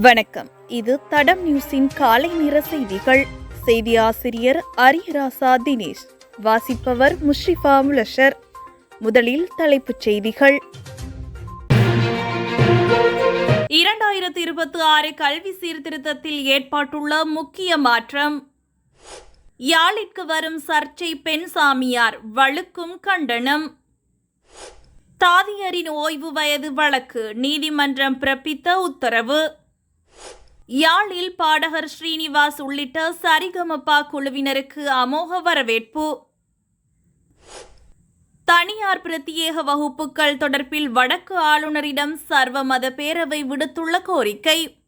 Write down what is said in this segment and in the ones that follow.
வணக்கம். இது தடம் நியூஸின் காலை நிற செய்திகள். செய்தி ஆசிரியர் அரியராசா தினேஷ். வாசிப்பவர் முஷ்ரிஃபா முலஷர். முதலில் தலைப்புச் செய்திகள். இரண்டாயிரத்தி இருபத்தி ஆறு கல்வி சீர்திருத்தத்தில் ஏற்பட்டுள்ள முக்கிய மாற்றம். யாழிற்கு வரும் சர்ச்சை பெண் சாமியார் வழுக்கும் கண்டனம். தாதியரின் ஓய்வு வயது வழக்கு நீதிமன்றம் பிறப்பித்த உத்தரவு. யாழில் பாடகர் ஸ்ரீனிவாஸ் உள்ளிட்ட சரிகமபா குழுவினருக்கு அமோக வரவேற்பு. தனியார் பிரத்யேக வகுப்புகள் தொடர்பில் வடக்கு ஆளுநரிடம் சர்வமத பேரவை விடுத்துள்ள கோரிக்கை.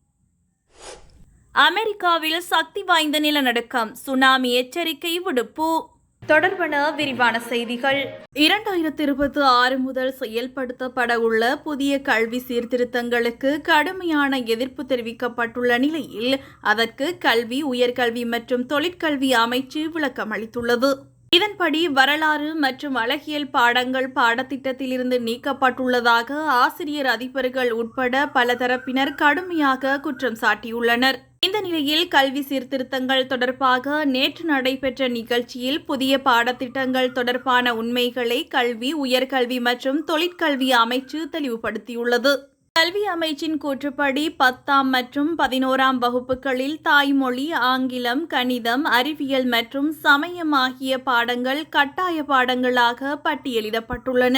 அமெரிக்காவில் சக்தி வாய்ந்த நிலநடுக்கம் சுனாமி எச்சரிக்கை விடுப்பு. தொடர்பான விரிவான செய்திகள். இரண்டாயிரத்தி இருபத்தி ஆறு முதல் செயல்படுத்தப்பட உள்ள புதிய கல்வி சீர்திருத்தங்களுக்கு கடுமையான எதிர்ப்பு தெரிவிக்கப்பட்டுள்ள நிலையில் அதற்கு கல்வி உயர்கல்வி மற்றும் தொழிற்கல்வி அமைச்சு விளக்கம் அளித்துள்ளது. இதன்படி வரலாறு மற்றும் அழகியல் பாடங்கள் பாடத்திட்டத்திலிருந்து நீக்கப்பட்டுள்ளதாக ஆசிரியர் அதிபர்கள் உட்பட பல தரப்பினர் கடுமையாக குற்றம் சாட்டியுள்ளனர். இந்த நிலையில் கல்வி சீர்திருத்தங்கள் தொடர்பாக நேற்று நடைபெற்ற நிகழ்ச்சியில் புதிய பாடத்திட்டங்கள் தொடர்பான உண்மைகளை கல்வி உயர்கல்வி மற்றும் தொழிற்கல்வி அமைச்சு தெளிவுபடுத்தியுள்ளது. கல்வி அமைச்சின் கூற்றுப்படி பத்தாம் மற்றும் பதினோராம் வகுப்புகளில் தாய்மொழி ஆங்கிலம் கணிதம் அறிவியல் மற்றும் சமயம் ஆகிய பாடங்கள் கட்டாய பாடங்களாக பட்டியலிடப்பட்டுள்ளன.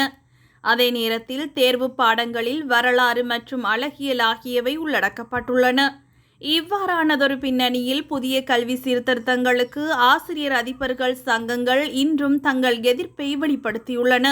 அதே நேரத்தில் தேர்வு பாடங்களில் வரலாறு மற்றும் அழகியல் ஆகியவை உள்ளடக்கப்பட்டுள்ளன. இவ்வாறானதொரு பின்னணியில் புதிய கல்வி சீர்திருத்தங்களுக்கு ஆசிரியர் அதிபர்கள் சங்கங்கள் இன்றும் தங்கள் எதிர்ப்பை வெளிப்படுத்தியுள்ளன.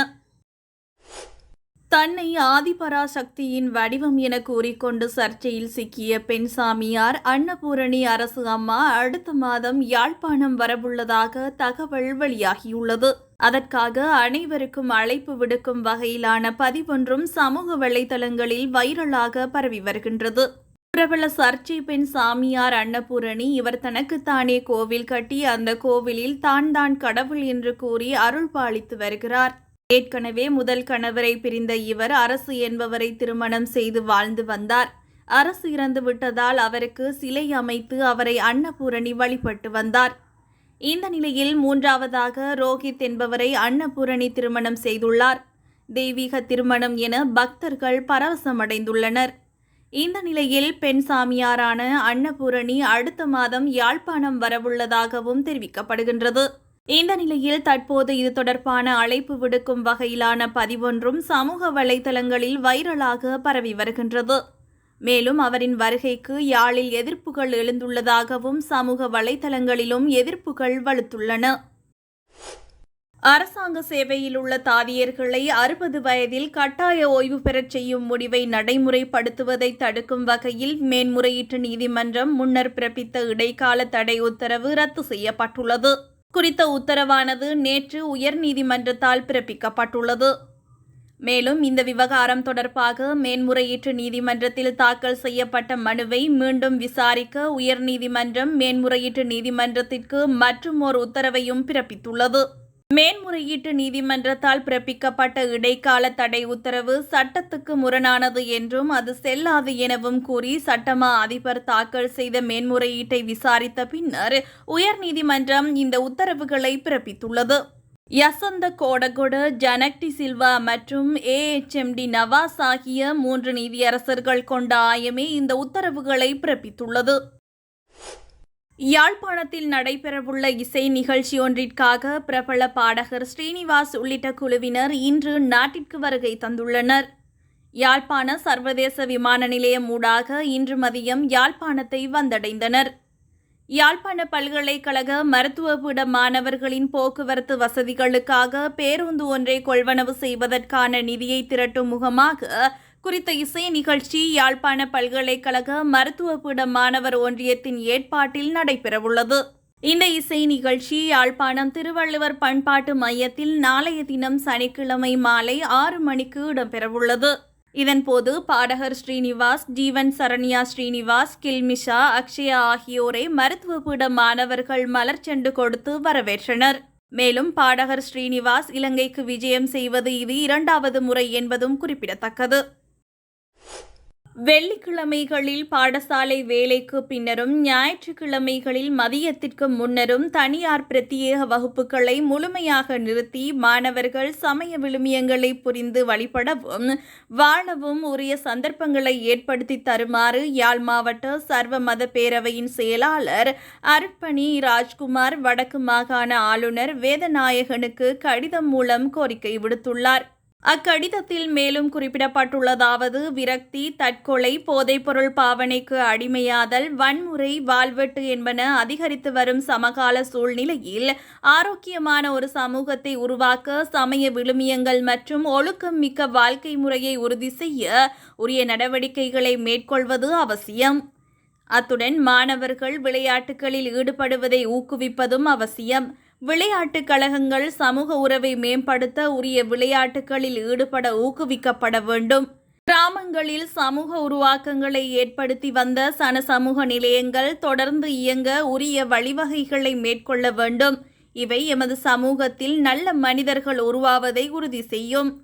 தன்னை ஆதிபராசக்தியின் வடிவம் என கூறிக்கொண்டு சர்ச்சையில் சிக்கிய பெண் சாமியார் அன்னபூரணி அரசு அம்மா அடுத்த மாதம் யாழ்ப்பாணம் வரவுள்ளதாக தகவல் வெளியாகியுள்ளது. அதற்காக அனைவருக்கும் அழைப்பு விடுக்கும் வகையிலான பதிவொன்றும் சமூக வலைதளங்களில் வைரலாக பரவி வருகின்றது. பிரபல சர்ச்சை பெண் சாமியார் அன்னபூரணி இவர் தனக்குத்தானே கோவில் கட்டி அந்த கோவிலில் தான் தான் கடவுள் என்று கூறி அருள் பாலித்து வருகிறார். ஏற்கனவே முதல் கணவரை பிரிந்த இவர் அரசு என்பவரை திருமணம் செய்து வாழ்ந்து வந்தார். அரசு இறந்து விட்டதால் அவருக்கு சிலை அமைத்து அவரை அன்னபூரணி வழிபட்டு வந்தார். இந்த நிலையில் மூன்றாவதாக ரோஹித் என்பவரை அன்னபூரணி திருமணம் செய்துள்ளார். தெய்வீக திருமணம் என பக்தர்கள் பரவசமடைந்துள்ளனர். இந்த நிலையில் பெண் சாமியாரான அன்னபூரணி அடுத்த மாதம் யாழ்ப்பாணம் வரவுள்ளதாகவும் தெரிவிக்கப்படுகின்றது. இந்த நிலையில் தற்போது இது தொடர்பான அழைப்பு விடுக்கும் வகையிலான பதிவொன்றும் சமூக வலைதளங்களில் வைரலாக பரவி வருகின்றது. மேலும் அவரின் வருகைக்கு யாழில் எதிர்ப்புகள் எழுந்துள்ளதாகவும் சமூக வலைதளங்களிலும் எதிர்ப்புகள் வலுத்துள்ளன. அரசாங்க சேவையில் உள்ள தாதியர்களை அறுபது வயதில் கட்டாய ஓய்வு பெறச் செய்யும் முடிவை நடைமுறைப்படுத்துவதை தடுக்கும் வகையில் மேன்முறையீட்டு நீதிமன்றம் முன்னர் பிறப்பித்த இடைக்கால தடை உத்தரவு ரத்து செய்யப்பட்டுள்ளது. குறித்த உத்தரவானது நேற்று உயர்நீதிமன்றத்தால் பிறப்பிக்கப்பட்டுள்ளது. மேலும் இந்த விவகாரம் தொடர்பாக மேன்முறையீட்டு நீதிமன்றத்தில் தாக்கல் செய்யப்பட்ட மனுவை மீண்டும் விசாரிக்க உயர்நீதிமன்றம் மேன்முறையீட்டு நீதிமன்றத்திற்கு மற்றும் ஓர் உத்தரவையும் பிறப்பித்துள்ளது. மேன்முறையீட்டு நீதிமன்றத்தால் பிறப்பிக்கப்பட்ட இடைக்கால தடை உத்தரவு சட்டத்துக்கு முரணானது என்றும் அது செல்லாது எனவும் கூறி சட்டமா அதிபர் தாக்கல் செய்த மேன்முறையீட்டை விசாரித்த பின்னர் உயர்நீதிமன்றம் இந்த உத்தரவுகளை பிறப்பித்துள்ளது. யசந்த கோடகொட ஜனக்டி சில்வா மற்றும் ஏஎச்எம்டி நவாஸ் ஆகிய மூன்று நீதியரசர்கள் கொண்ட ஆயமே இந்த உத்தரவுகளை பிறப்பித்துள்ளது. யாழ்ப்பாணத்தில் நடைபெறவுள்ள இசை நிகழ்ச்சி ஒன்றிற்காக பிரபல பாடகர் ஸ்ரீனிவாஸ் உள்ளிட்ட குழுவினர் இன்று நாட்டிற்கு வருகை தந்துள்ளனர். யாழ்ப்பாண சர்வதேச விமான நிலையம் ஊடாக இன்று மதியம் யாழ்ப்பாணத்தை வந்தடைந்தனர். யாழ்ப்பாண பல்கலைக்கழக மருத்துவ பீட மாணவர்களின் போக்குவரத்து வசதிகளுக்காக பேருந்து ஒன்றை கொள்வனவு செய்வதற்கான நிதியை திரட்டும் முகமாக குறித்த இசை நிகழ்ச்சி யாழ்ப்பாண பல்கலைக்கழக மருத்துவபீட மாணவர் ஒன்றியத்தின் ஏற்பாட்டில் நடைபெறவுள்ளது. இந்த இசை நிகழ்ச்சி யாழ்ப்பாணம் திருவள்ளுவர் பண்பாட்டு மையத்தில் நாளைய தினம் சனிக்கிழமை மாலை ஆறு மணிக்கு இடம்பெறவுள்ளது. இதன்போது பாடகர் ஸ்ரீனிவாஸ் ஜீவன் சரண்யா ஸ்ரீனிவாஸ் கில்மிஷா அக்ஷயா ஆகியோரை மருத்துவ பீட மாணவர்கள் மலர்ச்செண்டு கொடுத்து வரவேற்றனர். மேலும் பாடகர் ஸ்ரீனிவாஸ் இலங்கைக்கு விஜயம் செய்வது இது இரண்டாவது முறை என்பதும் குறிப்பிடத்தக்கது. வெள்ளிக்கிழமைகளில் பாடசாலை வேலைக்கு பின்னரும் ஞாயிற்றுக்கிழமைகளில் மதியத்திற்கு முன்னரும் தனியார் பிரத்யேக வகுப்புகளை முழுமையாக நிறுத்தி மாணவர்கள் சமய விழுமியங்களை புரிந்து வழிபடவும் வாழவும் உரிய சந்தர்ப்பங்களை ஏற்படுத்தி தருமாறு யாழ் மாவட்ட சர்வ மத பேரவையின் செயலாளர் அருட்பணி ராஜ்குமார் வடக்கு மாகாண ஆளுநர் வேதநாயகனுக்கு கடிதம் மூலம் கோரிக்கை விடுத்துள்ளார். அக்கடிதத்தில் மேலும் குறிப்பிடப்பட்டுள்ளதாவது விரக்தி தற்கொலை போதைப்பொருள் பாவனைக்கு அடிமையாதல் வன்முறை வாழ்வெட்டு என்பன அதிகரித்து வரும் சமகால சூழ்நிலையில் ஆரோக்கியமான ஒரு சமூகத்தை உருவாக்க சமய விழுமியங்கள் மற்றும் ஒழுக்கம் மிக்க வாழ்க்கை முறையை உறுதி செய்ய உரிய நடவடிக்கைகளை மேற்கொள்வது அவசியம். அத்துடன் மாணவர்கள் விளையாட்டுகளில் ஈடுபடுவதை ஊக்குவிப்பதும் அவசியம். விளையாட்டுக் கழகங்கள் சமூக உறவை மேம்படுத்த உரிய விளையாட்டுகளில் ஈடுபட ஊக்குவிக்கப்பட வேண்டும். கிராமங்களில் சமூக உருவாக்கங்களை ஏற்படுத்தி வந்த சன சமூக நிலையங்கள் தொடர்ந்து இயங்க உரிய வழிவகைகளை மேற்கொள்ள வேண்டும். இவை எமது சமூகத்தில் நல்ல மனிதர்கள் உருவாவதை உறுதி செய்யும்.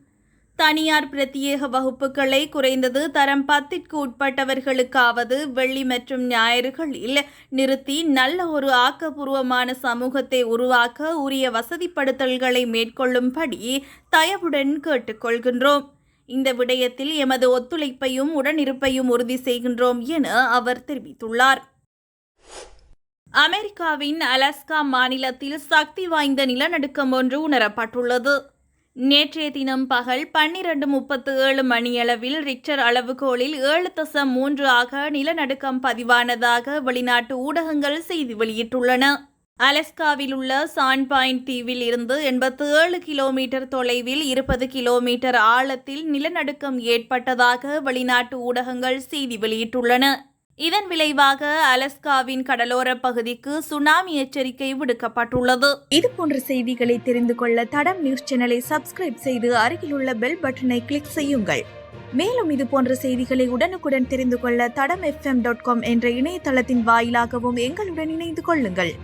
தனியார் பிரத்யேக வகுப்புகளை குறைந்தது தரம் பத்திற்கு உட்பட்டவர்களுக்காவது வெள்ளி மற்றும் ஞாயிறுகளில் நிறுத்தி நல்ல ஒரு ஆக்கப்பூர்வமான சமூகத்தை உருவாக்க உரிய வசதிப்படுத்தல்களை மேற்கொள்ளும்படி தயவுடன் கேட்டுக்கொள்கின்றோம். இந்த விடயத்தில் எமது ஒத்துழைப்பையும் உடனிருப்பையும் உறுதி செய்கின்றோம் என அவர் தெரிவித்துள்ளார். அமெரிக்காவின் அலாஸ்கா மாநிலத்தில் சக்தி வாய்ந்த நிலநடுக்கம் ஒன்று உணரப்பட்டுள்ளது. நேற்றைய தினம் பகல் பன்னிரண்டு முப்பத்து ஏழு மணியளவில் ரிக்டர் அளவுகோலில் ஏழு தசம் மூன்று ஆக நிலநடுக்கம் பதிவானதாக வெளிநாட்டு ஊடகங்கள் செய்தி வெளியிட்டுள்ளன. அலஸ்காவில் உள்ள சான் பாயிண்ட் தீவில் இருந்து எண்பத்து ஏழு கிலோமீட்டர் தொலைவில் இருபது கிலோமீட்டர் ஆழத்தில் நிலநடுக்கம் ஏற்பட்டதாக வெளிநாட்டு ஊடகங்கள் செய்தி வெளியிட்டுள்ளன. இதன் விளைவாக அலஸ்காவின் கடலோர பகுதிக்கு சுனாமி எச்சரிக்கை விடுக்கப்பட்டுள்ளது. இது போன்ற செய்திகளை தெரிந்து கொள்ள தடம் நியூஸ் சேனலை சப்ஸ்கிரைப் செய்து அருகிலுள்ள பெல் பட்டனை கிளிக் செய்யுங்கள். மேலும் இது போன்ற செய்திகளை உடனுக்குடன் தெரிந்து கொள்ள தடம் எஃப்எம் டாட் காம் என்ற இணையதளத்தின் வாயிலாகவும் எங்களுடன் இணைந்து கொள்ளுங்கள்.